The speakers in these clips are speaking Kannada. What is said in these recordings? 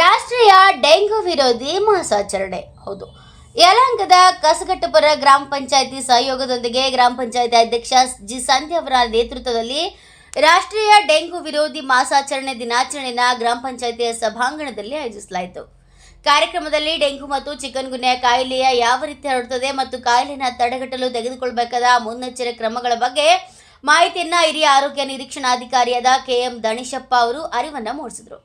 ರಾಷ್ಟ್ರೀಯ ಡೆಂಗು ವಿರೋಧಿ ಮಾಸಾಚರಣೆ ಹೌದು. ಯಲಹಂಕದ ಕಸಗಟ್ಟಪುರ ಗ್ರಾಮ ಪಂಚಾಯಿತಿ ಸಹಯೋಗದೊಂದಿಗೆ ಗ್ರಾಮ ಪಂಚಾಯಿತಿ ಅಧ್ಯಕ್ಷ ಜಿ ಸಂಧ್ಯಾ ಅವರ ನೇತೃತ್ವದಲ್ಲಿ ರಾಷ್ಟ್ರೀಯ ಡೆಂಗು ವಿರೋಧಿ ಮಾಸಾಚರಣೆ ದಿನಾಚರಣೆಯ ಗ್ರಾಮ ಪಂಚಾಯಿತಿಯ ಸಭಾಂಗಣದಲ್ಲಿ ಆಯೋಜಿಸಲಾಯಿತು. ಕಾರ್ಯಕ್ರಮದಲ್ಲಿ ಡೆಂಗು ಮತ್ತು ಚಿಕನ್ ಗುನ್ಯಾ ಕಾಯಿಲೆಯ ಯಾವ ರೀತಿ ಹರಡುತ್ತದೆ ಮತ್ತು ಕಾಯಿಲೆಯನ್ನು ತಡೆಗಟ್ಟಲು ತೆಗೆದುಕೊಳ್ಳಬೇಕಾದ ಮುನ್ನೆಚ್ಚರಿಕೆ ಕ್ರಮಗಳ ಬಗ್ಗೆ ಮಾಹಿತಿಯನ್ನು ಹಿರಿಯ ಆರೋಗ್ಯ ನಿರೀಕ್ಷಣಾಧಿಕಾರಿಯಾದ ಕೆಎಂ ದಣಿಶಪ್ಪ ಅವರು ಅರಿವನ್ನು ಮೂಡಿಸಿದರು.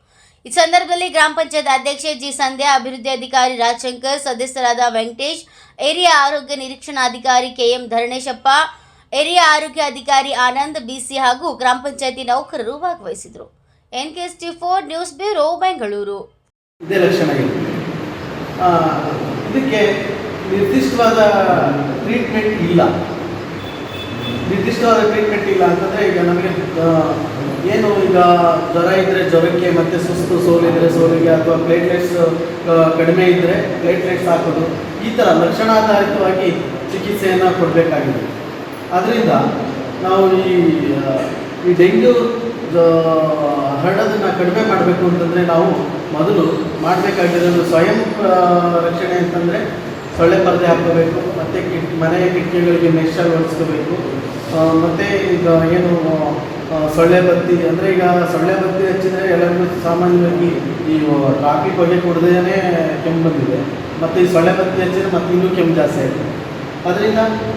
ಈ ಸಂದರ್ಭದಲ್ಲಿ ಗ್ರಾಮ ಪಂಚಾಯತ್ ಅಧ್ಯಕ್ಷೆ ಜಿ ಸಂಧ್ಯಾ, ಅಭಿವೃದ್ಧಿ ಅಧಿಕಾರಿ ರಾಜಶಂಕರ್, ಸದಸ್ಯರಾದ ವೆಂಕಟೇಶ್ ಹಿರಿಯ ಆರೋಗ್ಯ ನಿರೀಕ್ಷಣಾಧಿಕಾರಿ ಕೆಎಂ ಧರಣೇಶಪ್ಪ ಹಿರಿಯ ಆರೋಗ್ಯ ಅಧಿಕಾರಿ ಆನಂದ್, ಬಿಸಿ ಹಾಗೂ ಗ್ರಾಮ ಪಂಚಾಯತಿ ನೌಕರರು ಭಾಗವಹಿಸಿದರು. N K S T four news bureau Bengaluru. ಇದಕ್ಕೆ ನಿರ್ದಿಷ್ಟವಾದ ಟ್ರೀಟ್ಮೆಂಟ್ ಇಲ್ಲ. ನಿರ್ದಿಷ್ಟವಾದ ಟ್ರೀಟ್ಮೆಂಟ್ ಇಲ್ಲ ಅಂತಂದರೆ ಈಗ ನಮಗೆ ಏನು ಈಗ ಜ್ವರ ಇದ್ದರೆ ಜ್ವರಕ್ಕೆ ಮತ್ತು ಸುಸ್ತು ಸೋಲಿದ್ರೆ ಸೋಲಿಗೆ ಅಥವಾ ಪ್ಲೇಟ್ಲೆಟ್ಸ್ ಕಡಿಮೆ ಇದ್ದರೆ ಪ್ಲೇಟ್ಲೆಟ್ಸ್ ಹಾಕೋದು, ಈ ಥರ ಲಕ್ಷಣಾಧಾರಿತವಾಗಿ ಚಿಕಿತ್ಸೆಯನ್ನು ಕೊಡಬೇಕಾಗಿದೆ. ಅದರಿಂದ ನಾವು ಈ ಈ ಡೆಂಗ್ಯೂ ಹರಡೋದನ್ನು ಕಡಿಮೆ ಮಾಡಬೇಕು ಅಂತಂದರೆ ನಾವು ಮೊದಲು ಮಾಡಬೇಕಾಗಿರೋದು ಸ್ವಯಂ ರಕ್ಷಣೆ ಅಂತಂದರೆ ಸೊಳ್ಳೆ ಪರದೆ ಹಾಕೋಬೇಕು ಮತ್ತು ಕಿಟ್, ಮನೆಯ ಕಿಟಕಿಗಳಿಗೆ ಮೆಶ್ ಅಳವಡಿಸ್ಕೋಬೇಕು ಮತ್ತು ಈಗ ಏನು ಸೊಳ್ಳೆ ಬತ್ತಿ, ಅಂದರೆ ಈಗ ಸೊಳ್ಳೆ ಬತ್ತಿ ಹಚ್ಚಿದರೆ ಎಲ್ಲರಿಗೂ ಸಾಮಾನ್ಯವಾಗಿ ಈ ಕಾಫಿ ಹೊಗೆ ಕುಡ್ದೇ ಕೆಮ್ಮು ಬಂದಿದೆ. ಮತ್ತು ಈ ಸೊಳ್ಳೆ ಬತ್ತಿ ಹಚ್ಚಿದ್ರೆ ಮತ್ತೆ ಇನ್ನೂ ಕೆಮ್ಮು ಜಾಸ್ತಿ ಆಯಿತು. ಅದರಿಂದ